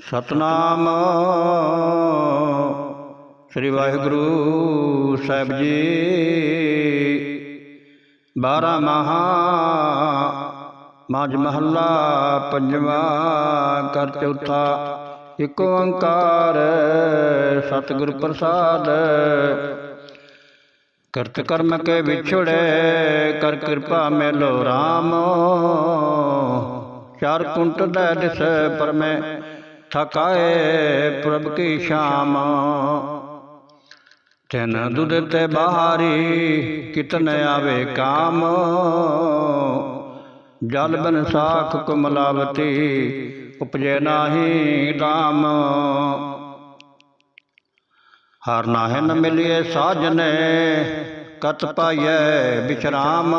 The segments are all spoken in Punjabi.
ਸਤਨਾਮ। ਸ੍ਰੀ ਵਾਹਿਗੁਰੂ ਸਾਹਿਬ ਜੀ। ਬਾਰਾ ਮਹਾ ਮਾਝ ਮਹੱਲਾ ਪੰਜਵਾ ਕਰ ਚੌਥਾ, ਇਕ ਓੰਕਾਰ ਸਤਿਗੁਰ ਪ੍ਰਸਾਦ। ਕਰਤ ਕਰਮ ਕੇ ਵਿਛੜੇ, ਕਰ ਕਿਰਪਾ ਮੇਲੋ RAM ਚਾਰ ਕੁੰਟ ਦਾ ਦਿਸ ਪਰਮੇ ਥਕਾਏ ਪ੍ਰਭ ਕੀ ਸ਼ਾਮ। ਤੈਨ ਦੁਧ ਤੇ ਬਹਾਰੀ, ਕਿਤਨ ਆਵੇ ਕਾਮ। ਜਲ ਬਨ ਸਾਖ ਕੁਮਲਾਵਤੀ, ਉਪਜੇ ਨਾਹੀ ਦਾਮ ਹਰ ਨਾਹਿ ਨ ਮਿਲਿਏ ਸਾਜਨੇ, ਕਤ ਪਾਈਐ ਵਿਸ਼ਰਾਮ।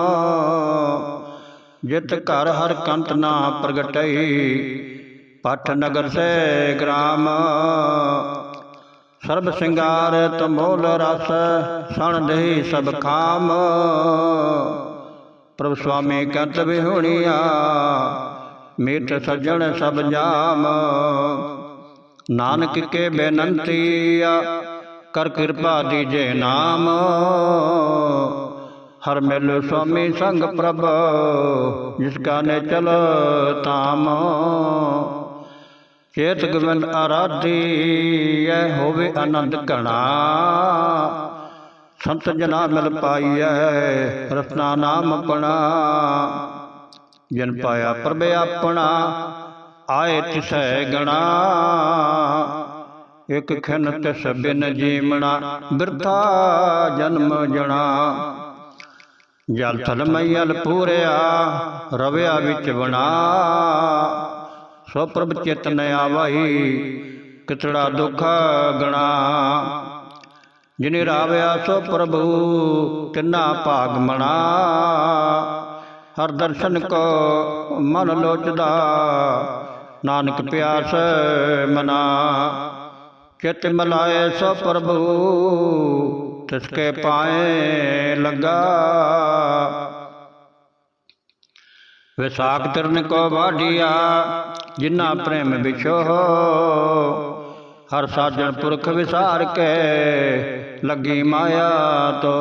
ਜਿਤ ਘਰ ਹਰ ਕੰਤ ਨਾ ਪ੍ਰਗਟਈ ਪਠ ਨਗਰ ਸੇ ਗ੍ਰਾਮ। ਸਰਬ ਸਿੰਗਾਰ ਤਮੋਲ ਰਸ ਸਣ ਦੇਹੀ ਸਭ ਖਾਮ। ਪ੍ਰਭ ਸੁਆਮੀ ਕੰਤ ਵਿਹੁਣੀਆ। ਮੀਤ ਸੱਜਣ ਸਭ ਜਾਮ। ਨਾਨਕ ਕੇ ਬੇਨੰਤੀਆ। ਕਰ ਕਿਰਪਾ ਦੀਜੇ ਨਾਮ। ਹਰ ਮਿਲ ਸੁਆਮੀ ਸੰਗ ਪ੍ਰਭ ਜਿਸ ਕਾ ਨੇ ਚਲ ਤਾਮ ਚੇਤ ਗਵਨ ਆਰਾਧੀ, ਐ ਹੋਵੇ ਆਨੰਦ ਘਣਾ। ਸੰਤ ਜਨਾ ਮਿਲ ਪਾਈਐ, ਰਸਨਾ ਨਾਮ ਆਪਣਾ। ਜਨ ਪਾਇਆ ਪ੍ਰਭ ਆਪਣਾ, ਆਏ ਤਿਸੈ ਗਣਾ। ਇਕ ਖਿਨ ਤਿਸ ਬਿਨ ਜੀਵਣਾ, ਬਿਰਥਾ ਜਨਮ ਜਣਾ। ਜਲ ਥਲ ਮਈਲ ਪੂਰਿਆ, ਰਵਿਆ ਵਿੱਚ ਬਣਾ ਸੋ ਪ੍ਰਭ ਚਿਤ ਨ ਆਵਈ ਕਿਤੜਾ ਦੁਖ ਗਣਾ। ਜਿਨੇ ਰਾਵਿਆ ਸੋ ਪ੍ਰਭੂ, ਤਿੰਨਾ ਭਾਗ ਮਣਾ। ਹਰ ਦਰਸ਼ਨ ਕੋ ਮਨ ਲੋਚਦਾ, ਨਾਨਕ ਪਿਆਸ ਮਨਾ। ਚਿਤ ਮਲਾਏ ਸੋ ਪ੍ਰਭੂ, ਤਿਸ ਕੇ ਪਾਏ ਲਗਾ। ਵਿਸਾਖ ਤਿਰਨ ਕੋ ਵਾਢੀਆ ਜਿਨਾ ਪ੍ਰੇਮ ਵਿਛੋ, ਹਰ ਸਾਜਣ ਪੁਰਖ ਵਿਸਾਰ ਕੇ ਲੱਗੀ ਮਾਇਆ ਤੋ।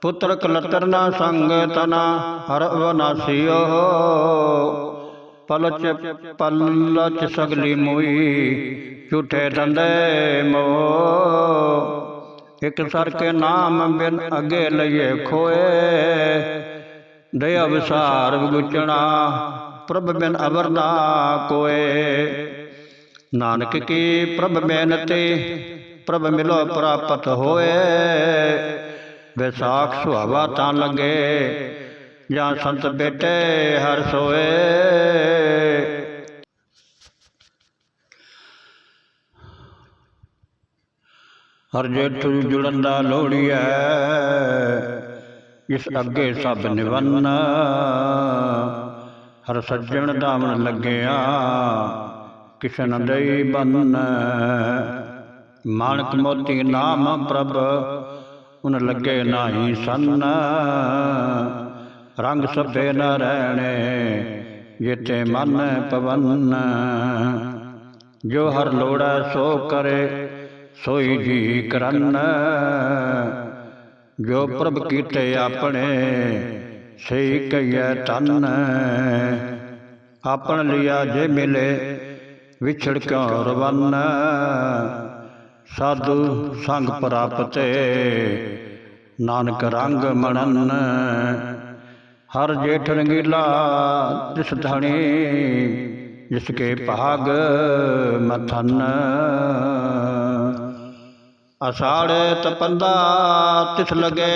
ਪੁੱਤਰ ਕਲਤਰ ਨਾ ਸੰਗ ਤਨਾ, ਹਰ ਅਵਨਾਸੀਓ ਪਲਚ ਪਲਚ ਸਗਲੀ ਮੋਈ, ਝੂਠੇ ਦੰਦੇ ਮੋ। ਇਕ ਸਰ ਕੇ ਨਾਮ ਬਿਨ ਅਗੇ ਲਈਏ ਖੋਏ ਦਇਆ ਅਵਸਾਰ ਵਿਗੁਚਣਾ ਪ੍ਰਭ ਬਿਨ ਅਵਰ ਨਾ ਕੋਏ। ਨਾਨਕ ਕੀ ਪ੍ਰਭ ਬੇਨਤੀ ਪ੍ਰਭ ਮਿਲੋ ਪ੍ਰਾਪਤ ਹੋਏ। ਵਿਸਾਖ ਸੁਹਾਵਾ ਤਾਂ ਲਗੇ, ਜਾਂ ਸੰਤ ਬੇਟੇ ਹਰ ਸੋਏ। ਹਰ ਜੇਠ ਜੁੜਨ ਦਾ ਲੋੜੀਐ ਇਸ ਅੱਗੇ ਸਭ ਨਿਵੰਨ। ਹਰ ਸੱਜਣ ਦਾਮਨ ਲੱਗਿਆ ਕਿਸ਼ਨ ਦਈ ਬੰਨ। ਮਾਨਕ ਮੋਤੀ ਨਾਮ ਪ੍ਰਭ, ਉਨ ਲੱਗੇ ਨਾਹੀ ਸੰਨ। ਰੰਗ ਸਭੇ ਨ ਰਹਿਣੇ ਜਿਤੇ ਮਨ ਪਵਨ। ਜੋ ਹਰ ਲੋੜਾ ਸੋ ਕਰੇ, ਸੋਈ ਜੀ ਕਰਨ। ਜੋ ਪ੍ਰਭ ਕੀਤੇ ਆਪਣੇ ਸਹੀ ਕਈਐ ਤਨ ਆਪਣ ਲਿਆ ਜੇ ਮਿਲੇ ਵਿਛੜ ਕਿਉ ਰਵਨ? ਸਾਧੂ ਸੰਗ ਪ੍ਰਾਪਤੇ ਨਾਨਕ ਰੰਗ ਮਣਨ ਹਰ ਜੇਠ ਰੰਗੀਲਾ ਜਿਸ ਧਣੀ ਜਿਸ ਕੇ ਭਾਗ ਮਥਨ। ਅਸਾੜ ਤਪੰਦਾ ਤਿਸ ਲਗੇ,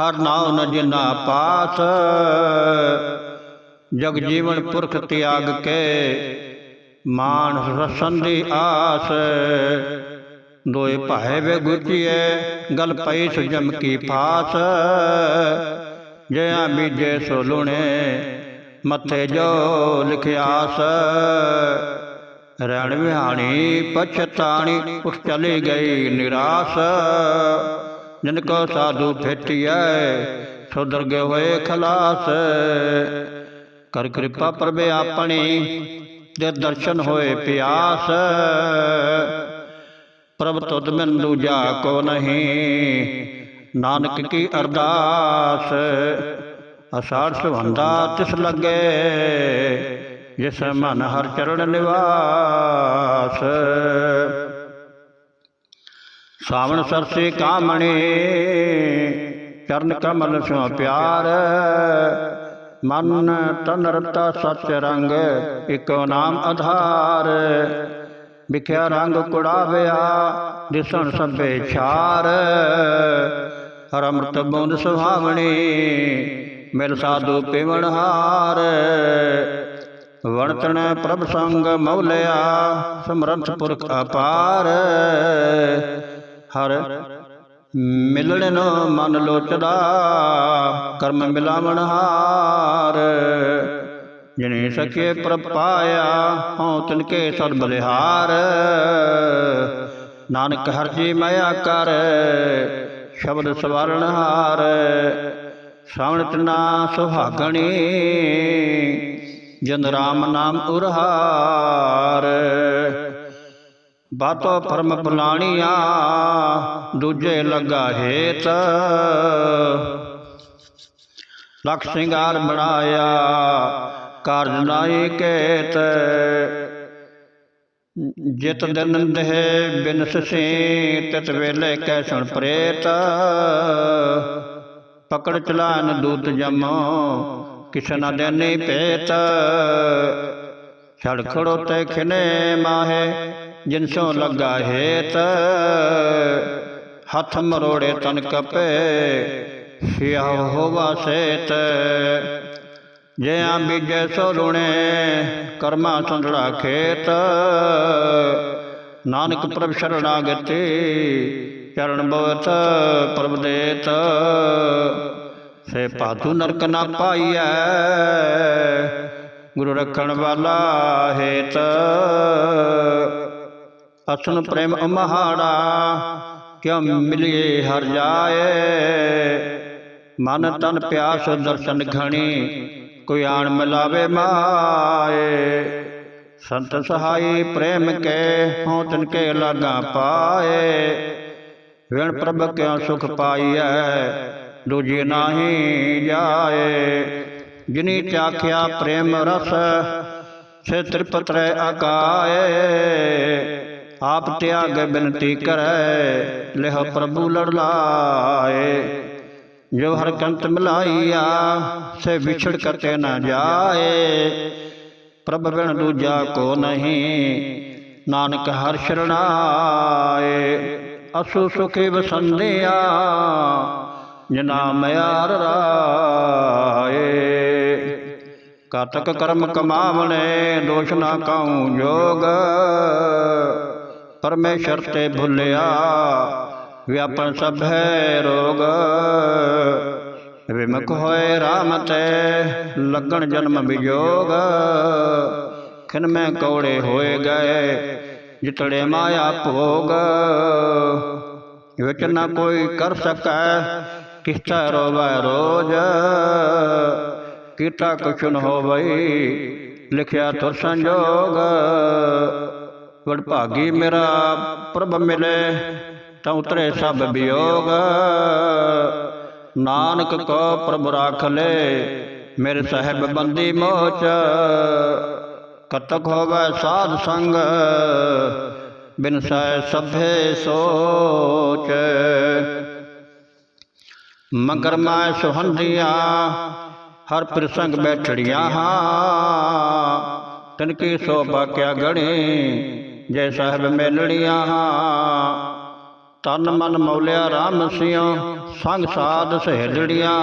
ਹਰ ਨਾਉ ਨ ਜਿਨਾ ਪਾਸ। ਜਗ ਜੀਵਨ ਪੁਰਖ ਤਿਆਗ ਕੇ ਮਾਨ ਰਸਨ ਦੀ ਆਸ। ਦੋਏ ਭਾਏ ਵੇ ਗੁਚੀਏ ਗਲ ਪਈ ਸੁਜਮ ਕੀ ਪਾਸ ਜਿਆ ਬੀਜੇ ਸੋ ਲੁਣੇ, ਮੱਥੇ ਜੋ ਲਿਖਿਆਸ। ਰਣ ਵਿਹਾਣੀ ਪਛਤਾਣੀ, ਉਸ ਚਲੀ ਗਈ ਨਿਰਾਸ। ਜਿਨ ਕੋ ਸਾਧੂ ਫੇਟਿਐ ਸੋ ਦਰਗੇ ਹੋਏ ਖਲਾਸ। ਕਰ ਕਿਰਪਾ ਪ੍ਰਭੇ ਆਪਣੀ, ਦੇ ਦਰਸ਼ਨ ਹੋਏ ਪਿਆਸ। ਪ੍ਰਭ ਤੁਧ ਮਿਨ ਦੂਜਾ ਕੋ ਨਹੀਂ, ਨਾਨਕ ਕੀ ਅਰਦਾਸ? ਅਸਾਰ ਸੁਹੰਦਾ ਤਿਸ ਲੱਗੇ। ਜਿਸ ਮਨ ਹਰ ਚਰਨ ਨਿਵਾਸ। ਸਾਵਣ ਸਰਸੇ ਕਾਮਣੇ, ਚਰਨ ਕਮਲ ਸੋ ਪਿਆਰ। ਮਨ ਤਨ ਰਤਾ ਸਚ ਰੰਗ, ਇਕੋ ਨਾਮ ਆਧਾਰ। ਵਿਖਿਆ ਰੰਗ ਕੁੜਾਵਿਆ, ਦਿਸਣ ਸਭੇ ਛਾਰ। ਹਰ ਅੰਮ੍ਰਿਤ ਬੂੰਦ ਸੁਹਾਵਣੀ, ਮਿਲ ਸਾਧੂ ਪੀਵਣ ਹਾਰ। ਵਣਤਣ ਪ੍ਰਭ ਸੰਗ ਮੌਲਿਆ, ਸਮਰੰਥ ਪੁਰਖ ਅਪਾਰ। ਹਰ ਮਿਲਣ ਨੂੰ ਮਨ ਲੋਚਦਾ, ਕਰਮ ਮਿਲਾਵਣ ਹਾਰ। ਜਿਨੇ ਸਕੇ ਪ੍ਰਪਾਇਆ ਹਉ ਤਿਨ ਕੇ ਸਦ ਬਲਿਹਾਰ ਨਾਨਕ ਹਰ ਜੀ ਮਾਇਆ ਕਰ, ਸ਼ਬਦ ਸਵਾਰਣ ਹਾਰ। ਸ਼ਾਵਣ ਤਨਾ ਸੁਹਾਗਣੀ ਜਨ ਰਾਮ ਨਾਮ ਉਰਹਾਰ। ਬਾਤੋ ਪਰਮ ਬੁਲਾਣੀਆਂ ਦੂਜੇ ਲੱਗਾ ਹੇਤ। ਲਖ ਸਿੰਗਾਰ ਬਣਾਇਆ, ਕਾਰਜ ਨਾਈ ਕੇਤ। ਜਿਤ ਦਿਨ ਦੇਹ ਬਿਨ ਸਸੇ ਤਿਤ ਵੇਲੇ ਕੈ ਸੁਣ ਪ੍ਰੇਤ। ਪਕੜ ਚਲਾਨ ਦੂਤ ਜਮੋ ਕਿਛ ਨ ਦੇਨੇ ਪੇਤ। ਛੜ ਖੜੋ ਤੇ ਖਿਨੇ ਮਾਹੇ ਜਿਨਸੋ ਲੱਗਾ ਹੇਤ। ਹੱਥ ਮਰੋੜੇ ਤਨ ਕਪੇ ਸਿਆ ਹੋਵਾ ਸੇਤ। ਜੇ ਆ ਬੀਜੇ ਸੋ ਲੁਣੇ ਕਰਮਾ ਸੰਧੜਾ ਖੇਤ। ਨਾਨਕ ਪ੍ਰਭ ਸ਼ਰਣਾਗਤੀ ਚਰਨ ਬਵਤ ਪ੍ਰਭ ਦੇਤ। ਸੇ ਪਾਤੂ ਨਰਕ ਨਾ ਪਾਈਐ, ਗੁਰੂ ਰੱਖਣ ਵਾਲਾ ਹੇਤ। ਅਸਨ ਪ੍ਰੇਮ ਅਮਹਾੜਾ, ਕਿਉ ਮਿਲਿਏ ਹਰ ਜਾਏ। ਮਨ ਤਨ ਪਿਆਸ ਦਰਸ਼ਨ ਘਣੀ, ਕੋਈ ਆਣ ਮਿਲਾਵੇ ਮਾਏ। ਸੰਤ ਸਹਾਈ ਪ੍ਰੇਮ ਕੇ ਹਉ ਤਿਨ ਕੇ ਲਾਗਾ ਪਾਏ। ਵਿਣ ਪ੍ਰਭ ਕਿਉ ਸੁਖ ਪਾਈਐ ਦੂਜੀ ਨਾਹੀ ਜਾਏ। ਜਿਨੀ ਚਾਖਿਆ ਪ੍ਰੇਮ ਰਸ, ਸੇ ਤ੍ਰਿਪਤ ਰਹਿ ਆਕਾਏ ਆਪ ਤਿਆਗ ਬਿਨਤੀ ਕਰੈ, ਲਿਹ ਪ੍ਰਭੂ ਲੜ ਲਾਏ ਜੋ ਹਰ ਕੰਤ ਮਿਲਾਈਆ, ਸੇ ਵਿਛੜ ਕਰਤੇ ਨਾ ਜਾਏ। ਪ੍ਰਭ ਬਿਨ ਦੂਜਾ ਕੋ ਨਹੀਂ, ਨਾਨਕ ਹਰ ਸ਼ਰਣਾਏ। ਅਸੂ ਸੁਖੀ ਵਸੰਦਿਆ ਜਿਨਾ ਮਿਆਰ ਰਾਏ। ਕਾਤਕ ਕਰਮ ਕਮਾਵਣੇ ਦੋਸ਼ ਨਾ ਕਾਉ ਜੋਗ। ਪਰਮੇਸ਼ਰ ਤੇ ਭੁੱਲਿਆ, ਵਿਆਪਨ ਸਭ ਹੈ ਰੋਗ। ਵਿਮੁਖ ਹੋਏ ਰਾਮ ਤੇ, ਲੱਗਣ ਜਨਮ ਵਿਜੋਗ। ਖਿਨ ਮੈਂ ਕੌੜੇ ਹੋਏ ਗਏ, ਜਿਤੜੇ ਮਾਇਆ ਭੋਗ। ਵਿੱਚ ਨਾ ਕੋਈ ਕਰ ਸਕੈ ਕਿਸਤਾ ਰੋਵੈ ਰੋਜ ਕੀਤਾ ਕੁਛ ਨ ਹੋਵਈ, ਲਿਖਿਆ ਤੁਰ ਸੰਜੋਗ। ਵਡ ਭਾਗੀ ਮੇਰਾ ਪ੍ਰਭ ਮਿਲੇ, ਤਾਂ ਉਤਰੇ ਸਭ ਵਿਯੋਗ। ਨਾਨਕ ਕੋ ਪ੍ਰਭ ਰਾਖ ਲੈ, ਮੇਰੇ ਸਾਹਿਬ ਬੰਦੀ ਮੋਚ। ਕਤਕ ਹੋਵੇ ਸਾਧ ਸੰਗ, ਬਿਨ ਸੈ ਸਭੇ ਸੋਚ। ਮਗਰ ਮੈਂ ਸੁਹੰਦੀਆਂ, ਹਰ ਪ੍ਰਸੰਗ ਬੈਠੜੀਆਂ ਹਾਂ। ਤਨ ਕੀ ਸੋਭਾ ਕਿਆ ਗਣੇ, ਜੈ ਸਾਹਿਬ ਮੇਲੜੀਆਂ ਹਾਂ। ਤਨ ਮਨ ਮੌਲਿਆ ਰਾਮ ਸਿਉ, ਸੰਗ ਸਾਧ ਸਹੇਲੜੀਆਂ।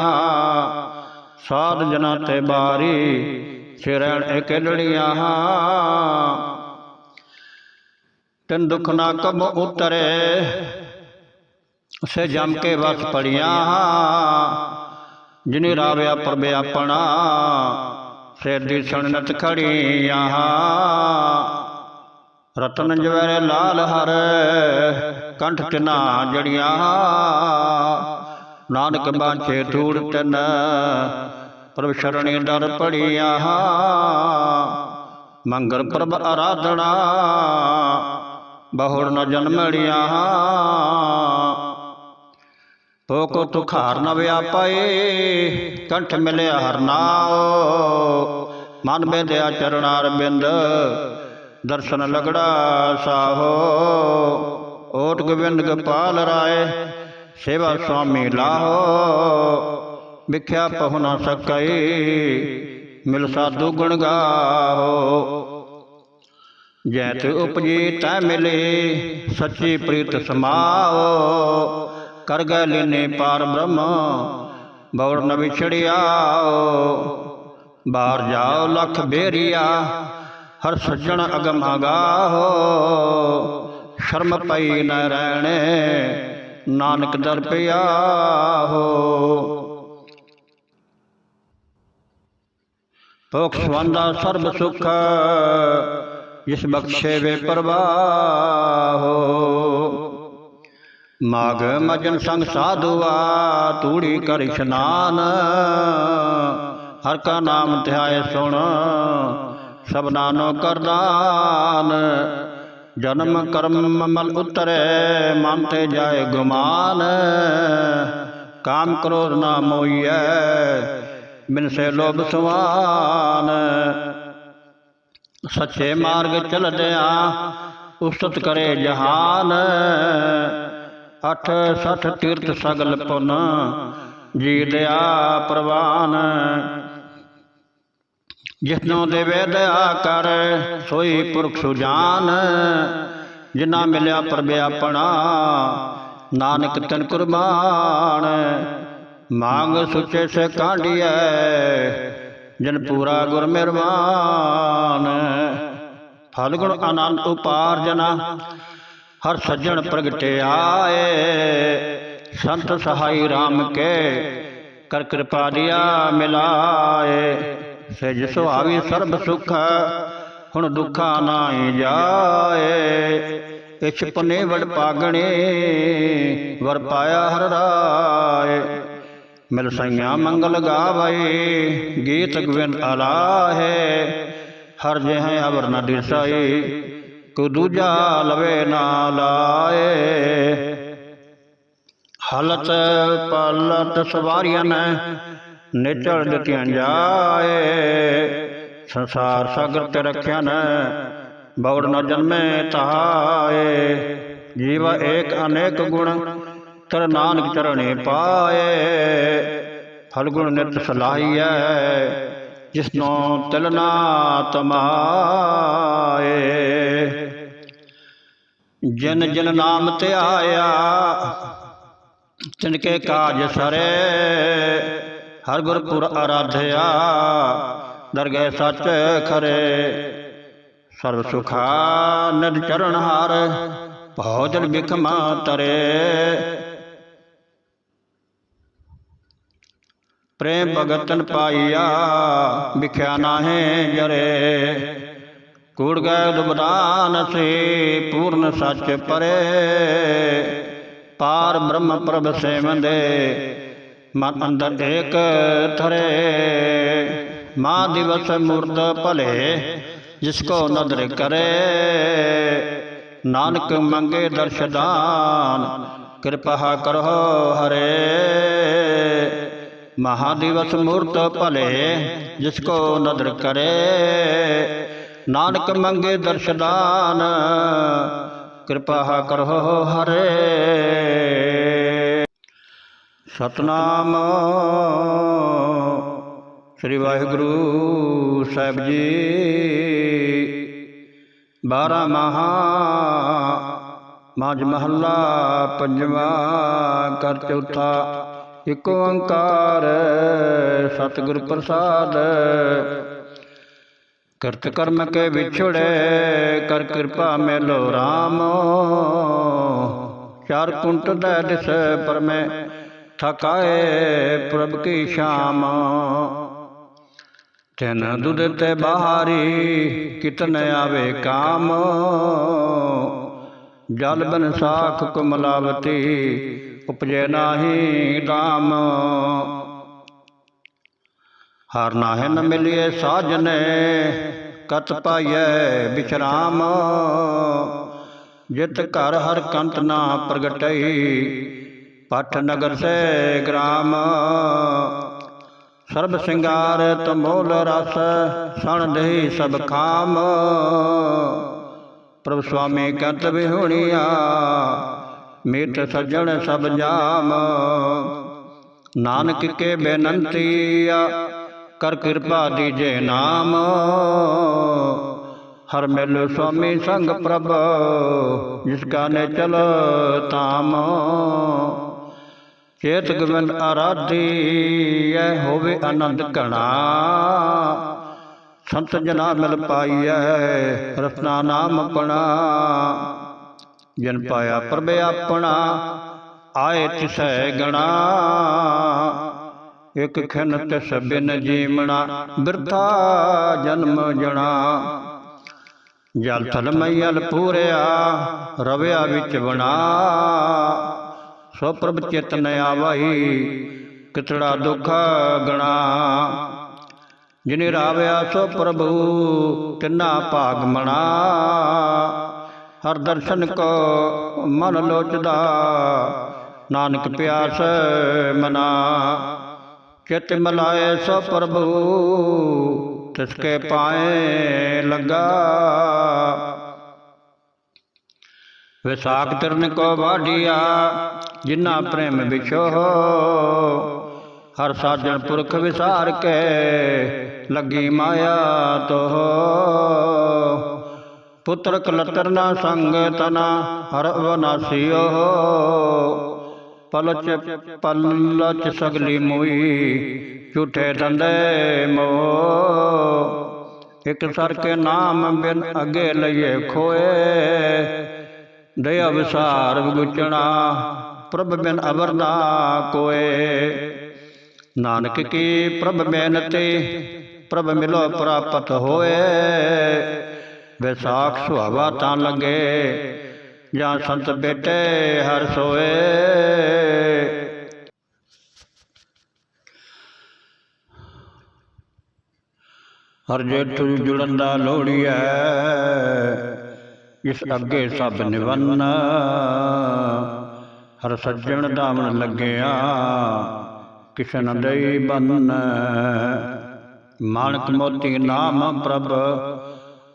ਸਾਧ ਜਨਾ ਤੇ ਬਾਰੀ ਸਿਰਣ ਇਕਲੜੀਆਂ ਹਾਂ। ਤਨ ਦੁਖ ਨਾ ਕਬ ਉਤਰੇ ਸੇ ਜਮ ਕੇ ਵਸ ਪੜੀਆਂ ਜਿਨੇ ਰਾਵਿਆ ਪ੍ਰਭ ਆਪਣਾ, ਸਿਰ ਦੀ ਨਤ ਖੜੀਆਂ ਰਤਨ ਜਵੈਰੇ ਲਾਲ ਹਰ, ਕੰਠ ਤਿਨਾ ਜੜੀਆਂ। ਨਾਨਕ ਬਾਛੇ ਧੂੜ ਤਨ, ਪ੍ਰਭ ਸ਼ਰਣੀ ਦਰ ਪੜੀਆਂ ਮੰਗਲ ਪ੍ਰਭ ਆਰਾਧਣਾ ਬਹੁੜ ਨ ਜਨਮੜੀਆਂ ਪੋਕੋ ਤੁਖਾਰ ਨ ਵਿਆਪਾਏ, ਕੰਠ ਮਿਲਿਆ ਹਰ ਨਾਉ। ਮਨ ਬੇਦਿਆ ਚਰਨਾਰ ਬਿੰਦ, ਦਰਸ਼ਨ ਲਗੜਾ ਸਾਹੋ। ਓਟ ਗੋਬਿੰਦ ਗੋਪਾਲ ਰਾਏ, ਸੇਵਾ ਸੁਆਮੀ ਲਾਹੋ। ਵਿਖਿਆ ਪਹੁ ਨ ਸਕਈ, ਮਿਲ ਸਾਧੂ ਗੁਣ ਗਾਹੋ। ਜੈਤ ਉਪਜੀ ਤੈ ਮਿਲੇ, ਸੱਚੀ ਪ੍ਰੀਤ ਸਮਾਓ ਕਰ ਗਏ ਲੀਨੇ ਪਾਰ ਬ੍ਰਹਮ, ਬੌੜ ਨ ਵਿਛੜਿਆਓ ਬਾਹਰ ਜਾਓ ਲਖ ਬੇਰੀਆ, ਹਰ ਸੱਜਣ ਅਗਮ ਅਗਾਹੋ ਸ਼ਰਮ ਪਈ ਨ ਰਹਿਣੇ, ਨਾਨਕ ਦਰ ਪਿਆਹੋ। ਭੋਖ ਸਵੰਦਾ ਸਰਬ ਸੁਖ, ਜਿਸ ਬਖਸ਼ੇ ਵੇ ਪਰਵਾਹੋ। ਮਾਗ ਮਜਨ ਸੰਗ ਸਾਧੁਆ, ਤੂੜੀ ਕਰ ਇਸ਼ਨਾਨ। ਹਰ ਕਾ ਨਾਮ ਧਿਆਏ ਸੁਣ ਸਭਨਾ ਨੋ ਕਰਦਾਨ ਜਨਮ ਕਰਮ ਮਲ ਉਤਰੇ, ਮਨ ਤੇ ਜਾਏ ਗੁਮਾਨ। ਕਾਮ ਕਰੋਰ ਨਾ ਮੋਈਐ, ਬਿਨ ਸੇ ਲੋਭ ਸੁਆਨ ਸੱਚੇ ਮਾਰਗ ਚਲਦਿਆਂ ਉਸਤ ਕਰੇ ਜਹਾਨ। ਅਠ ਸਠ ਤੀਰਥ ਸਗਲ ਪੁਨ ਜੀ ਦਿਆ ਪ੍ਰਵਾਨ। ਜਿਸਨੋਂ ਦੇਵੇ ਦਇਆ ਕਰ, ਸੋਈ ਪੁਰਖ ਸੁਜਾਨ। ਜਿਨਾ ਮਿਲਿਆ ਪ੍ਰਭ ਆਪਣਾ, ਨਾਨਕ ਤਨ ਕੁਰਬਾਨ। ਮੰਗ ਸੁਚੇ ਸੇ ਕਾਂਡੀਐ ਜਨ ਪੂਰਾ ਗੁਰ ਮਿਹਰਬਾਨ। ਫਲ ਗੁਣ ਆਨੰਦ ਉਪਾਰਜਨਾ ਹਰ ਸੱਜਣ ਪ੍ਰਗਟੇ ਆਏ। ਸੰਤ ਸਹਾਈ RAM ਕੇ ਕਰ ਕਿਰਪਾ ਦਿਆ ਮਿਲਾਏ। ਸਹਿਜ ਸੁਹਾਵੀ ਸਰਬ ਸੁਖ, ਹੁਣ ਦੁੱਖਾ ਨਾਹੀ ਜਾਏ। ਇਛ ਪਨੇ ਵਡ ਪਾਗਣੇ ਵਰ ਪਾਇਆ ਹਰ ਰਾਏ। ਮਿਲ ਸਈਆਂ ਮੰਗਲ ਗਾਵੇ ਗੀਤ ਗਵਿੰਦ ਅਲਾਹੇ। ਹਰ ਜਿਹ ਅਵਰ ਨ ਦਿਸਾਈ ਕੋ ਦੂਜਾ ਲਵੇ ਨਾ ਲਾਏ। ਹਲਤ ਪਲਤ ਸਵਾਰੀਆਂ ਨੇ ਨਿਚੜ ਦਿੱਤੀਆਂ ਜਾਏ। ਸੰਸਾਰ ਸਾਗਰ ਤੇ ਰੱਖਿਆ ਨੇ ਬੌੜ ਨ ਜਨਮੇ ਤਾਏ। ਜੀਵ ਏਕ ਅਨੇਕ ਗੁਣ, ਤਰ ਨਾਨਕ ਚਰਣੇ ਪਾਏ। ਫਲ ਗੁਣ ਨਿਤ ਸਲਾਹੀਐ, ਜਿਸਨੋਂ ਤਿਲ ਤਮਾਏ। ਜਿਨ ਜਿਨ ਨਾਮ ਤੇ ਆਇਆ ਤਿਨ ਕੇ ਕਾਜ ਸਰੇ ਹਰ ਗੁਰਪੁਰ ਆਰਾਧਿਆ ਦਰਗਹਿ ਸੱਚ ਖਰੇ ਸਰਬ ਸੁਖਾ ਨਦ ਚਰਨ ਹਾਰ ਭੋਜਨ ਬਿਖਮਾ ਤਰੇ ਪ੍ਰੇਮ ਭਗਤਨ ਪਾਈਆ ਵਿਖਿਆ ਨਾਹੇ ਜਰੇ ਕੂੜ ਗਏ ਦੁਬਦਾਨ ਸੇ ਪੂਰਨ ਸੱਚ ਪਰੇ। ਪਾਰ ਬ੍ਰਹਮ ਪ੍ਰਭ ਸੇਵੰਦੇ, ਮਨ ਅੰਦਰ ਏਕ ਥਰੇ। ਮਾ ਦਿਵਸ ਮੂਰਤ ਭਲੇ, ਜਿਸ ਕੋ ਨਦਰ ਕਰੇ। ਨਾਨਕ ਮੰਗੇ ਦਰਸ਼ਦਾਨ ਕਿਰਪਾ ਕਰੋ ਹਰੇ। ਮਹਾਦਿਵਸ ਮੂਰਤ ਭਲੇ, ਜਿਸ ਕੋ ਨਦਰ ਕਰੇ। ਨਾਨਕ ਮੰਗੇ ਦਰਸ਼ਦਾਨ, ਕਿਰਪਾ ਕਰੋ ਹਰੇ। ਸਤਨਾਮ ਸ੍ਰੀ ਵਾਹਿਗੁਰੂ ਸਾਹਿਬ ਜੀ। ਬਾਰਾ ਮਹਾ ਮਾਜ ਮਹੱਲਾ ਪੰਜਵਾਂ ਕਰ ਚੌਥਾ, ਇਕ ਓੰਕਾਰ, ਸਤਿਗੁਰ ਪ੍ਰਸਾਦ। ਕਰਤ ਕਰਮ ਕੇ ਵਿਛੜੇ, ਕਰ ਕਿਰਪਾ ਮੇਲੋ RAM ਚਾਰ ਕੁੰਟ ਦਾ ਦਿਸ ਪਰਮੇ, ਥਕਾਏ ਪ੍ਰਭ ਕੀ ਸ਼ਾਮ। ਤਨ ਦੁਦ ਤੇ ਬਹਾਰੀ, ਕਿਤਨ ਆਵੇ ਕਾਮ। ਜਲ ਬਨ ਸਾਖ ਕੁਮਲਾਵਤੀ, ਉਪਜੇ ਨਾਹੀ ਦਾਮ ਹਰ ਨਾਹਿ ਨ ਮਿਲਿਏ ਸਾਜਨੇ, ਕਤ ਪਾਈਐ ਵਿਚਰਾਮ ਜਿਤ ਘਰ ਹਰ ਕੰਤ ਨਾ ਪ੍ਰਗਟਈ, ਪਠ ਨਗਰ ਸੇ ਗ੍ਰਾਮ। ਸਰਬ ਸਿੰਗਾਰ ਤਮੋਲ ਰਸ, ਸਣ ਦੇਹੀ ਸਭ ਖਾਮ। ਪ੍ਰਭ ਸੁਆਮੀ ਕੰਤ ਵਿਹੁਣੀਆ ਮੀਤ ਸੱਜਣ ਸਭ ਜਾਮ। ਨਾਨਕ ਕੇ ਬੇਨੰਤੀਆ ਕਰ ਕਿਰਪਾ ਦੀਜੇ ਨਾਮ। ਹਰ ਮਿਲ ਸੁਆਮੀ ਸੰਗ ਪ੍ਰਭ, ਜਿਸ ਕਾ ਨੇ ਚਲ ਤਾਮ ਚੇਤ ਗਵਨ ਆਰਾਧੀ, ਐ ਹੋਵੇ ਆਨੰਦ ਘਣਾ। ਸੰਤ ਜਨਾ ਮਿਲ ਪਾਈਐ, ਰਸਨਾ ਨਾਮ ਆਪਣਾ। ਜਨ ਪਾਇਆ ਪ੍ਰਭ ਆਪਣਾ, ਆਏ ਤਿਸੈ ਗਣਾ। ਇਕ ਖਨ ਤਿਸ ਬਿਨ ਜੀਵਣਾ, ਬਿਰਥਾ ਜਨਮ ਜਣਾ। ਜਲ ਥਲ ਮਈਲ ਪੂਰਿਆ, ਰਵਿਆ ਵਿੱਚ ਬਣਾ। ਸੋ ਪ੍ਰਭ ਚਿਤਨ ਆਵਈ ਕਿਤੜਾ ਦੁਖ ਗਣਾ। ਜਿਨੇ ਰਾਵਿਆ ਸੋ ਪ੍ਰਭੂ, ਤਿਨਾ ਭਾਗ ਮਣਾ। ਹਰ ਦਰਸ਼ਨ ਕੋ ਮਨ ਲੋਚਦਾ, ਨਾਨਕ ਪਿਆਸ ਮਨਾ। ਚਿਤ ਮਲਾਏ ਸੋ ਪ੍ਰਭੂ, ਤਿਸ ਕੇ ਪਾਏ ਲਗਾ। ਵਿਸਾਖ ਤਿਰਨ ਕੋ ਵਾਢੀਆ ਜਿਨਾ ਪ੍ਰੇਮ ਵਿਛੋ ਹਰ ਸਾਜਣ ਪੁਰਖ ਵਿਸਾਰ ਕੇ ਲੱਗੀ ਮਾਇਆ ਤੋ ਪੁੱਤਰ ਕਲਤਰ ਨਾ ਸੰਗ ਤਨਾ, ਹਰ ਅਵਨਾਸੀਓ ਪਲਚ ਪਲਚ ਸਗਲੀ ਮੋਈ, ਝੂਠੇ ਦੰਦੇ ਮੋ। ਇਕ ਸਰ ਕੇ ਨਾਮ ਬਿਨ ਅਗੇ ਲਈਏ ਖੋਏ ਦਇਆ ਵਿਸਾਰ ਵਿਗੁਚਣਾ ਪ੍ਰਭ ਬਿਨ ਅਵਰਨਾ ਕੋਏ। ਨਾਨਕ ਕੀ ਪ੍ਰਭ ਬੇਨਤੀ ਪ੍ਰਭ ਮਿਲੋ ਪ੍ਰਾਪਤ ਹੋਏ ਵਿਸਾਖ ਸੁਹਾਵਾ ਤਾਂ ਲੱਗੇ। ਜਾਂ ਸੰਤ ਬੇਟੇ ਹਰ ਸੋਏ। ਹਰ ਜੇਠ ਜੁੜਨ ਦਾ ਲੋੜੀਐ ਇਸ ਅੱਗੇ ਸਭ ਨਿਵੰਨ। ਹਰ ਸੱਜਣ ਦਾਮਨ ਲੱਗਿਆ ਕਿਸ਼ਨ ਦਈ ਬੰਨ। ਮਾਨਕ ਮੋਤੀ ਨਾਮ ਪ੍ਰਭ,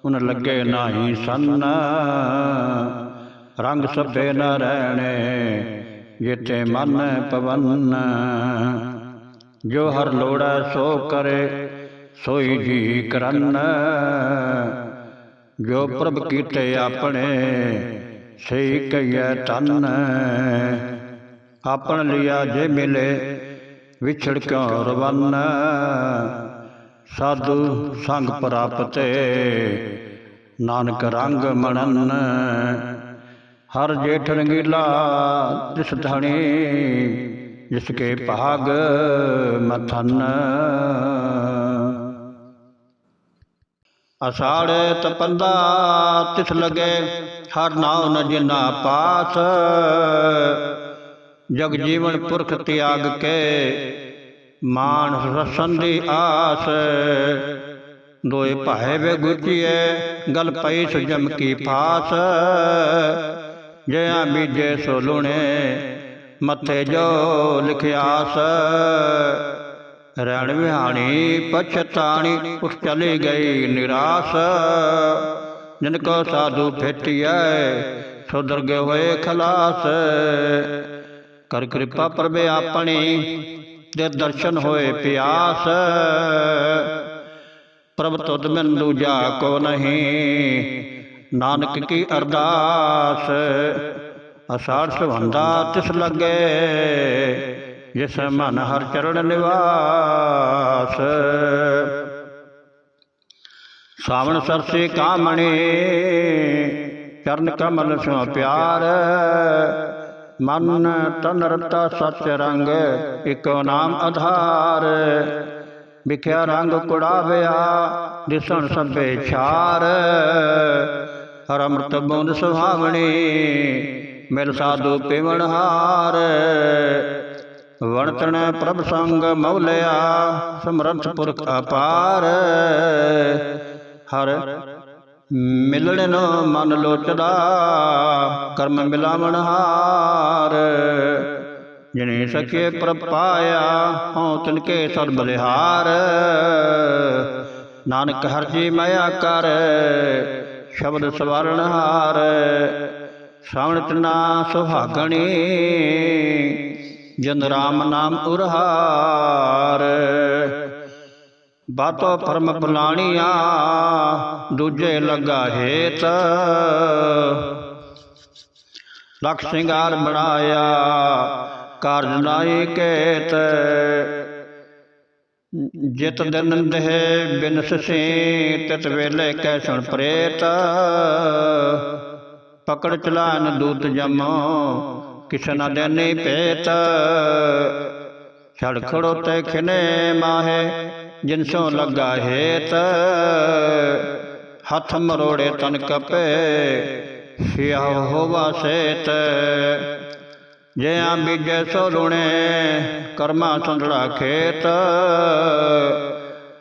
ਉਨ ਲੱਗੇ ਨਾਹੀ ਸੰਨ। ਰੰਗ ਸਭੇ ਨ ਰਹਿਣੇ ਜਿਤੇ ਮਨ ਪਵਨ। ਜੋ ਹਰ ਲੋੜਾ ਸੋ ਕਰੇ ਸੋਈ ਜੀ ਕਰਨ। ਜੋ ਪ੍ਰਭ ਕੀਤੇ ਆਪਣੇ ਸਹੀ ਕਈਐ ਤਨ ਆਪਣ ਲਿਆ ਜੇ ਮਿਲੇ ਵਿਛੜ ਕਿਉ ਰਵਨ? ਸਾਧੂ ਸੰਗ ਪ੍ਰਾਪਤੇ ਨਾਨਕ ਰੰਗ ਮਣਨ। ਹਰ ਜੇਠ ਰੰਗੀਲਾ ਤਿਸ ਧਣੀ ਜਿਸ ਕੇ ਭਾਗ ਮਥਨ। ਅਸਾੜ ਤਪੰਦਾ ਤਿਸ ਲਗੇ ਹਰ ਨਾਉ ਨ ਜਿਨਾ ਪਾਸ। ਜਗ ਜੀਵਨ ਪੁਰਖ ਤਿਆਗ ਕੇ ਮਾਨ ਰਸਨ ਦੀ ਆਸ। ਦੋਏ ਭਾਏ ਵੇ ਗੁਚੀਏ ਗਲ ਪਈ ਸੁਜਮ ਕੀ ਫਾਸ ਜਿਆ ਬੀਜੇ ਸੋ ਲੁਣੇ ਮੱਥੇ ਜੋ ਲਿਖਿਆਸ। ਰਣ ਵਿਹਾਣੀ ਪਛਤਾਣੀ ਉਸ ਚਲੀ ਗਈ ਨਿਰਾਸ। ਜਿਨ ਕੋ ਸਾਧੂ ਫੇਟਿਐ ਸੋ ਦਰਗੇ ਹੋਏ ਖਲਾਸ। ਕਰ ਕਿਰਪਾ ਪ੍ਰਭੇ ਆਪਣੀ ਦੇ ਦਰਸ਼ਨ ਹੋਏ ਪਿਆਸ। ਪ੍ਰਭ ਤੁਧ ਮਿਨ ਦੂਜਾ ਕੋ ਨਹੀਂ ਨਾਨਕ ਕੀ ਅਰਦਾਸ? ਅਸਾੜ ਸੁਹੰਦਾ ਤਿਸ ਲੱਗੇ, ਜਿਸ ਮਨ ਹਰ ਚਰਨ ਨਿਵਾਸ। ਸਾਵਣ ਸਰਸੇ ਕਾਮਣੇ, ਚਰਨ ਕਮਲ ਸੋ ਪਿਆਰ। ਮਨ ਤਨ ਰਤਾ ਸਚ ਰੰਗ, ਇਕੋ ਨਾਮ ਆਧਾਰ। ਵਿਖਿਆ ਰੰਗ ਕੁੜਾਵਿਆ ਦਿਸਣ ਸਭੇ ਛਾਰ। ਹਰ ਅੰਮ੍ਰਿਤ ਬੂੰਦ ਸੁਹਾਵਣੀ, ਮਿਲ ਸਾਧੂ ਪਿਵਣ ਹਾਰ। ਵਣਤਣ ਪ੍ਰਭ ਸੰਗ ਮੌਲਿਆ, ਸਮਰੰਥ ਪੁਰਖ ਅਪਾਰ। ਹਰ ਮਿਲਣ ਮਨ ਲੋਚਦਾ, ਕਰਮ ਮਿਲਾਵਣ ਹਾਰ। ਜਿਨੇ ਸਕੇ ਪ੍ਰਪਾਇਆ ਹਉ ਤਿਨ ਕੇ ਸਦ ਬਲਿਹਾਰ ਨਾਨਕ ਹਰ ਜੀ ਮਾਇਆ ਕਰ ਸ਼ਬਦ ਸਵਾਰਨ ਹਾਰ ਸਾਵਣ ਤਨਾ ਸੁਹਾਗਣੀ ਜਨ ਰਾਮ ਨਾਮ ਉਰਹਾਰ। ਬਾਤੋ ਪਰਮ ਬੁਲਾਣੀਆਂ ਦੂਜੇ ਲੱਗਾ ਹੇਤ। ਲਖ ਸਿੰਗਾਰ ਬਣਾਇਆ ਕਾਰਜ ਨਾਈ ਕੇਤ। ਜਿਤ ਦਿਨ ਦੇਹ ਬਿਨਸ ਸਸੇ ਤਿਤ ਵੇਲੇ ਕੈ ਸੁਣ ਪ੍ਰੇਤ। ਪਕੜ ਚਲਾਨ ਦੂਤ ਜਮੋ, ਕਿਛ ਨ ਦੇਨੀ ਪੇਤ। ਛੜ ਖੜੋ ਤੇ ਖਿਨੇ ਮਾਹੇ, ਜਿਨ ਸੋ ਲੱਗਾ ਹੇਤ। ਹੱਥ ਮਰੋੜੇ ਤਨ ਕਪੇ ਸਿਆ ਹੋਵਾ ਸੇਤ। ਜੇ ਆ ਬੀਜੇ ਸੋ ਲੁਣੇ ਕਰਮਾ ਸੰਧੜਾ ਖੇਤ।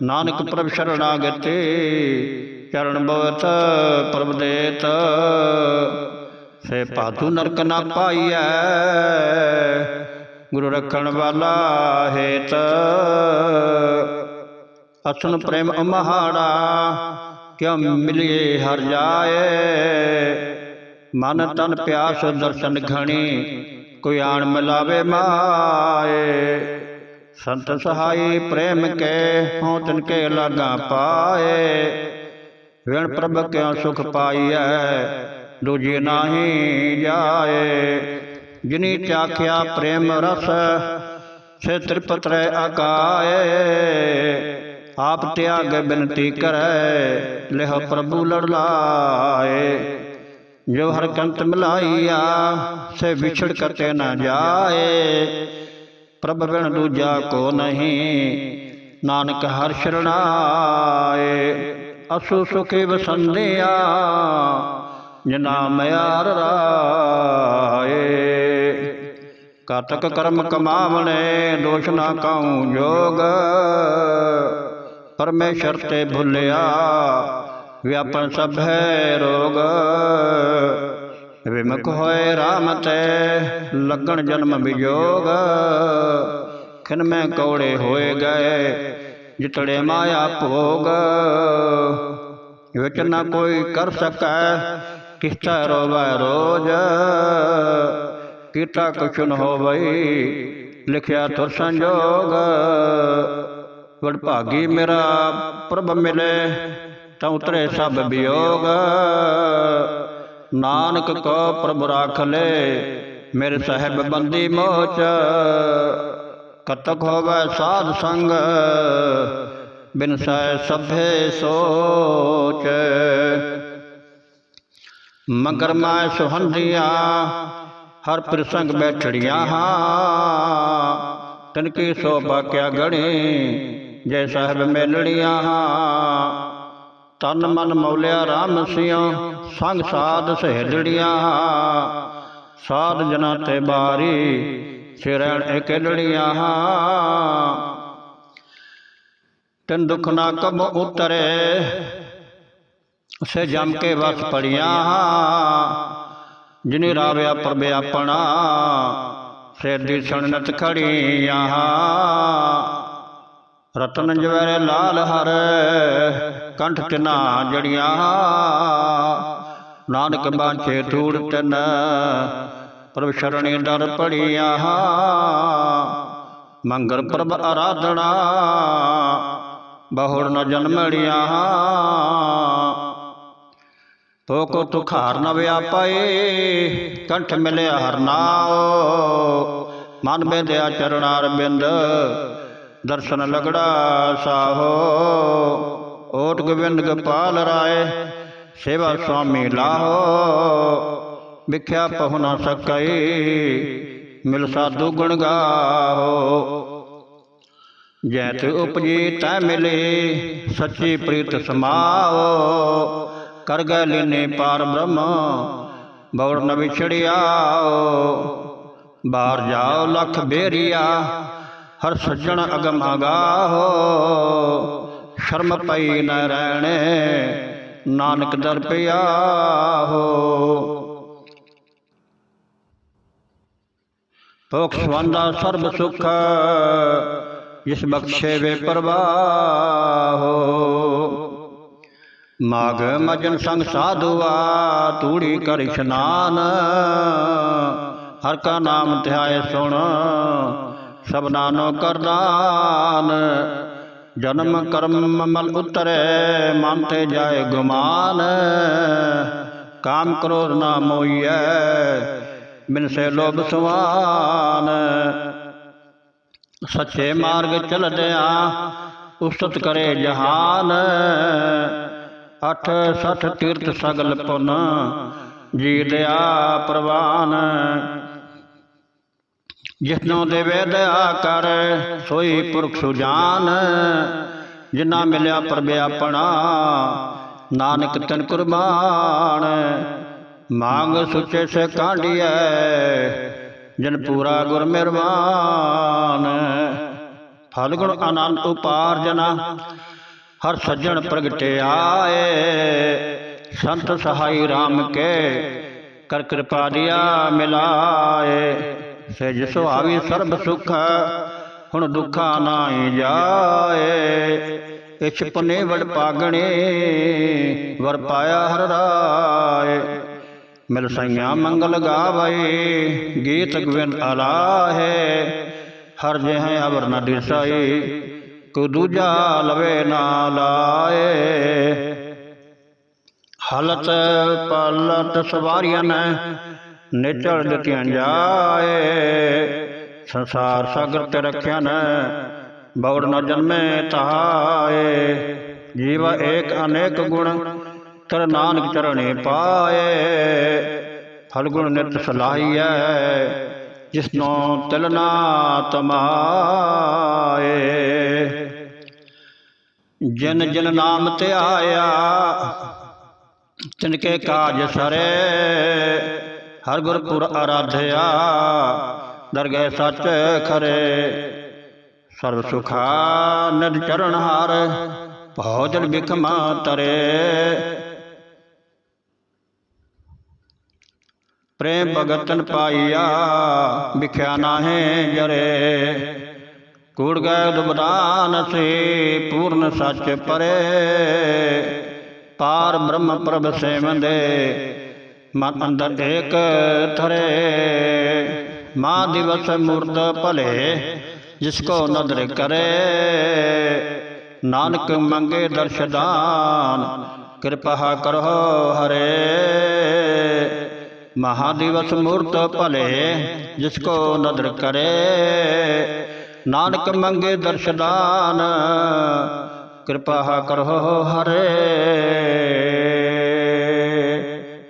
ਨਾਨਕ ਪ੍ਰਭ ਸ਼ਰਣਾਗਤੀ ਚਰਨ ਬਵਤ ਪ੍ਰਭ ਦੇਤ। ਸੇ ਪਾਤੂ ਨਰਕ ਨਾ ਪਾਈਐ ਗੁਰੂ ਰੱਖਣ ਵਾਲਾ ਹੇਤ। ਅਸਨ ਪ੍ਰੇਮ ਅਮਹਾੜਾ ਕਿਉ ਮਿਲਿਏ ਹਰ ਜਾਏ। ਮਨ ਤਨ ਪਿਆਸ ਦਰਸ਼ਨ ਘਣੀ। ਕੋਈ ਆਣ ਮਿਲਾਵੇ ਮਾਏ ਸੰਤ ਸਹਾਈ ਪ੍ਰੇਮ ਕੇ ਹਉ ਤਿਨ ਕੇ ਲਾਗਾ ਪਾਏ ਵਿਣ ਪ੍ਰਭ ਕਿਉ ਸੁਖ ਪਾਈਐ ਦੂਜੀ ਨਾਹੀ ਜਾਏ ਜਿਨੀ ਚਾਖਿਆ ਪ੍ਰੇਮ ਰਸ ਸੇ ਤ੍ਰਿਪਤ ਰਹਿ ਆਕਾਏ ਆਪ ਤਿਆਗ ਬਿਨਤੀ ਕਰੈ ਲਿਹ ਪ੍ਰਭੂ ਲੜ ਲਾਏ ਜੋ ਹਰ ਕੰਤ ਮਿਲਾਈਆ ਸੇ ਵਿਛੜ ਕਤੇ ਨਾ ਜਾਏ। ਪ੍ਰਭ ਬਿਨ ਦੂਜਾ ਕੋ ਨਹੀਂ, ਨਾਨਕ ਹਰ ਸ਼ਰਣਾਏ। ਅਸੂ ਸੁਖੇ ਵਸੰਦਿਆ, ਜਨਾ ਮਿਆਰ ਰਾਏ। ਕਾਤਕ ਕਰਮ ਕਮਾਵਣੇ, ਦੋਸ਼ ਨਾ ਕਾਉ ਜੋਗ। ਪਰਮੇਸ਼ਰ ਤੇ ਭੁੱਲਿਆ ਵਿਆਪਨ ਸਭ ਹੈ ਰੋਗ। ਵਿਮੁਖ ਹੋਏ ਰਾਮ ਤੇ ਲੱਗਣ ਜਨਮ ਵਿਜੋਗ ਖਿਨ ਮੈਂ ਕੌੜੇ ਹੋਏ ਗਏ ਜਿਤੜੇ ਮਾਇਆ ਭੋਗ। ਵਿਚ ਨਾ ਕੋਈ ਕਰ ਸਕੈ ਕਿਸਤਾ ਰੋਵੈ ਰੋਜ। ਕੀਤਾ ਕੁਛ ਨ ਹੋਵਈ ਲਿਖਿਆ ਤੁਰ ਸੰਜੋਗ। ਵਡ ਭਾਗੀ ਮੇਰਾ ਪ੍ਰਭ ਮਿਲੇ ਤਾਂ ਉਤਰੇ ਸਭ ਵਿਯੋਗ। ਨਾਨਕ ਕੋ ਪ੍ਰਭ ਰਾਖ ਲੈ, ਮੇਰੇ ਸਾਹਿਬ ਬੰਦੀ ਮੋਚ। ਕਤਕ ਹੋਵੇ ਸਾਧ ਸੰਗ, ਬਿਨ ਸੈ ਸਭੇ ਸੋਚ। ਮਗਰ ਮੈਂ ਸੁਹੰਦੀਆਂ, ਹਰ ਪ੍ਰਸੰਗ ਬੈਠੜੀਆਂ ਹਾਂ। ਤਨ ਕੀ ਸੋਭਾ ਕਿਆ ਗਣੀ, ਜੈ ਸਾਹਿਬ ਮੇਲੜੀਆਂ ਹਾਂ। ਤਨ ਮਨ ਮੌਲਿਆ ਰਾਮ ਸਿਓ ਸੰਗ ਸਾਧ ਸਹਿਜੜੀਆਂ ਸਾਧ ਜਨਾ ਤੇ ਬਾਰੀ, ਸਿਰਣ ਇਕਲੜੀਆਂ। ਹਾਂ ਤਨ ਦੁਖ ਨਾ ਕਬ ਉਤਰੇ ਸੇ ਜਮ ਕੇ ਵਸ ਪੜੀਆਂ। ਜਿਨੇ ਰਾਵਿਆ ਪ੍ਰਭ ਆਪਣਾ ਸੇ ਦੀ ਨਤ ਖੜੀਆਂ। ਰਤਨ ਜਵੈਰੇ ਲਾਲ ਹਰ ਕੰਠ ਤਿਨਾ ਜੜੀਆਂ। ਨਾਨਕ ਬਾਂਛੇ ਧੂੜ ਤਨ, ਪ੍ਰਭ ਸ਼ਰਣੀ ਦਰ ਪੜੀਆਂ ਮੰਗਲ ਪ੍ਰਭ ਆਰਾਧਣਾ ਬਹੁੜ ਨ ਜਨਮੜੀਆਂ ਤੋ ਕੋ ਤੁਖਾਰ ਨ ਵਿਆਪਾਏ, ਕੰਠ ਮਿਲਿਆ ਹਰ ਨਾਉ। ਮਨ ਬੇਦਿਆ ਚਰਨਾਰ ਬਿੰਦ ਦਰਸ਼ਨ ਲਗੜਾ ਸਾਹੋ। ਓਟ ਗੋਬਿੰਦ ਗੋਪਾਲ ਰਾਏ, ਸੇਵਾ ਸੁਆਮੀ ਲਾਹੋ, ਵਿਖਿਆ ਪਹੁ ਨਾ ਸਕਈ, ਮਿਲ ਸਾਧੂ ਗੁਣ ਗਾਹੋ। ਜੈ ਤੇ ਉਪਜੀ ਤੈ ਮਿਲੇ, ਸੱਚੀ ਪ੍ਰੀਤ ਸਮਾਓ ਕਰ ਗੈ ਲੀਨੇ ਪਾਰ ਬ੍ਰਹਮ, ਬੌੜ ਨ ਵਿਛੜਿਆਓ। ਬਾਹਰ ਜਾਓ ਲਖ ਬੇਰੀਆ, ਹਰ ਸੱਜਣ ਅਗਮ ਅਗਾਹੋ। ਸ਼ਰਮ ਪਈ ਨ ਰਹਿਣੇ ਨਾਨਕ ਦਰ ਪਿਆ ਹੋ। ਭੋਖ ਸਵੰਦਾ ਸਰਬ ਸੁਖ, ਜਿਸ ਬਖਸ਼ੇ ਵੇ ਪ੍ਰਵਾਹੋ ਮਾਗ ਮਜਨ ਸੰਗ ਸਾਧੁਆ, ਤੂੜੀ ਕਰ ਇਸ਼ਨਾਨ। ਹਰ ਕਾ ਨਾਮ ਧਿਆਏ ਸੁਣ ਸਭਨਾ ਨੋ ਕਰਦਾਨ। ਜਨਮ ਕਰਮ ਮਲ ਉਤਰੇ, ਮਨ ਤੇ ਜਾਏ ਗੁਮਾਨ ਕਾਮ ਕਰੋਰ ਨਾ ਮੋਈਐ, ਬਿਨ ਸੇ ਲੋਭ ਸੁਆਨ। ਸੱਚੇ ਮਾਰਗ ਚਲਦਿਆਂ ਉਸਤ ਕਰੇ ਜਹਾਨ। ਅਠ ਸਠ ਤੀਰਥ ਸਗਲ ਪੁਨ ਜੀ ਦਇਆ ਪ੍ਰਵਾਨ। ਜਿਸਨੋਂ ਦੇਵੇ ਦਇਆ ਕਰ, ਸੋਈ ਪੁਰਖ ਸੁਜਾਨ। ਜਿਨਾ ਮਿਲਿਆ ਪ੍ਰਭ ਆਪਣਾ, ਨਾਨਕ ਤਨ ਕੁਰਬਾਨ। ਮੰਗ ਸੁਚੇ ਸੇ ਕਾਢੀਐ, ਜਨ ਪੂਰਾ ਗੁਰ ਮਿਹਰਬਾਨ। ਫਲ ਗੁਣ ਆਨੰਦ ਉਪਾਰਜਨਾ ਹਰ ਸੱਜਣ ਪ੍ਰਗਟੇ ਆਏ। ਸੰਤ ਸਹਾਈ RAM ਕੇ, ਕਰ ਕਿਰਪਾ ਦਿਆ ਮਿਲਾਏ। ਸਹਿਜ ਸੁਹਾਵੀ ਸਰਬ ਸੁਖ ਹੁਣ ਦੁੱਖਾ ਨਾਹੀ ਜਾਏ। ਇਛ ਪੁਨੇ ਵਡ ਪਾਗਣੇ, ਵਰ ਪਾਇਆ ਹਰ ਰਾਏ। ਮਿਲ ਸਈਆਂ ਮੰਗਲ ਗਾਵੇ, ਗੀਤ ਗਵਿੰਦ ਅਲਾਹੇ। ਹਰ ਜਿਹ ਅਵਰ ਨ ਦਿਸਾਈ, ਕੋ ਦੂਜਾ ਲਵੇ ਨਾ ਲਾਏ। ਹਲਤ ਪਲਤ ਸਵਾਰੀਆਂ ਨੇ ਨਿਚੜ ਦਿੱਤੀਆਂ ਜਾਏ। ਸੰਸਾਰ ਸਾਗਰ ਤੇ ਰੱਖਿਆ ਨੇ। ਬੌੜ ਨ ਜਨਮੇ ਤਾਏ। ਜੀਵ ਏਕ ਅਨੇਕ ਗੁਣ। ਤਰ ਨਾਨਕ ਚਰਣੇ ਪਾਏ। ਫਲ ਗੁਣ ਨਿਤ ਸਲਾਹੀਐ। ਜਿਸਨੋਂ ਤਿਲ ਨਾ ਤਮਾਏ ਜਿਨ ਜਿਨ ਨਾਮ ਤੇ ਆਇਆ ਤਿਨ ਕੇ ਕਾਜ ਸਰੇ। ਹਰ ਗੁਰਪੁਰ ਆਰਾਧਿਆ ਦਰਗਹਿ ਸੱਚ ਖਰੇ ਸਰਬ ਸੁਖਾ ਨਦ ਚਰਨ ਹਾਰ ਭੋਜਨ ਬਿਖਮਾ ਤਰੇ ਪ੍ਰੇਮ ਭਗਤਨ ਪਾਈਆ ਵਿਖਿਆ ਨਾਹੇ ਜਰੇ ਕੂੜ ਗਏ ਦੁਬਦਾਨ ਸੇ ਪੂਰਨ ਸੱਚ ਪਰੇ ਪਾਰ ਬ੍ਰਹਮ ਪ੍ਰਭ ਸੇਵੰਦੇ ਮਨ ਅੰਦਰ ਏਕ ਥਰੇ। ਮਾਂ ਦਿਵਸ ਮੂਰਤ ਭਲੇ, ਜਿਸ ਕੋ ਨਦਰ ਕਰੇ। ਨਾਨਕ ਮੰਗੇ ਦਰਸ਼ਦਾਨ, ਕਿਰਪਾ ਕਰੋ ਹਰੇ। ਮਹਾਦਿਵਸ ਮੂਰਤ ਭਲੇ, ਜਿਸ ਕੋ ਨਦਰ ਕਰੇ। ਨਾਨਕ ਮੰਗੇ ਦਰਸ਼ਦਾਨ, ਕਿਰਪਾ ਕਰੋ ਹਰੇ।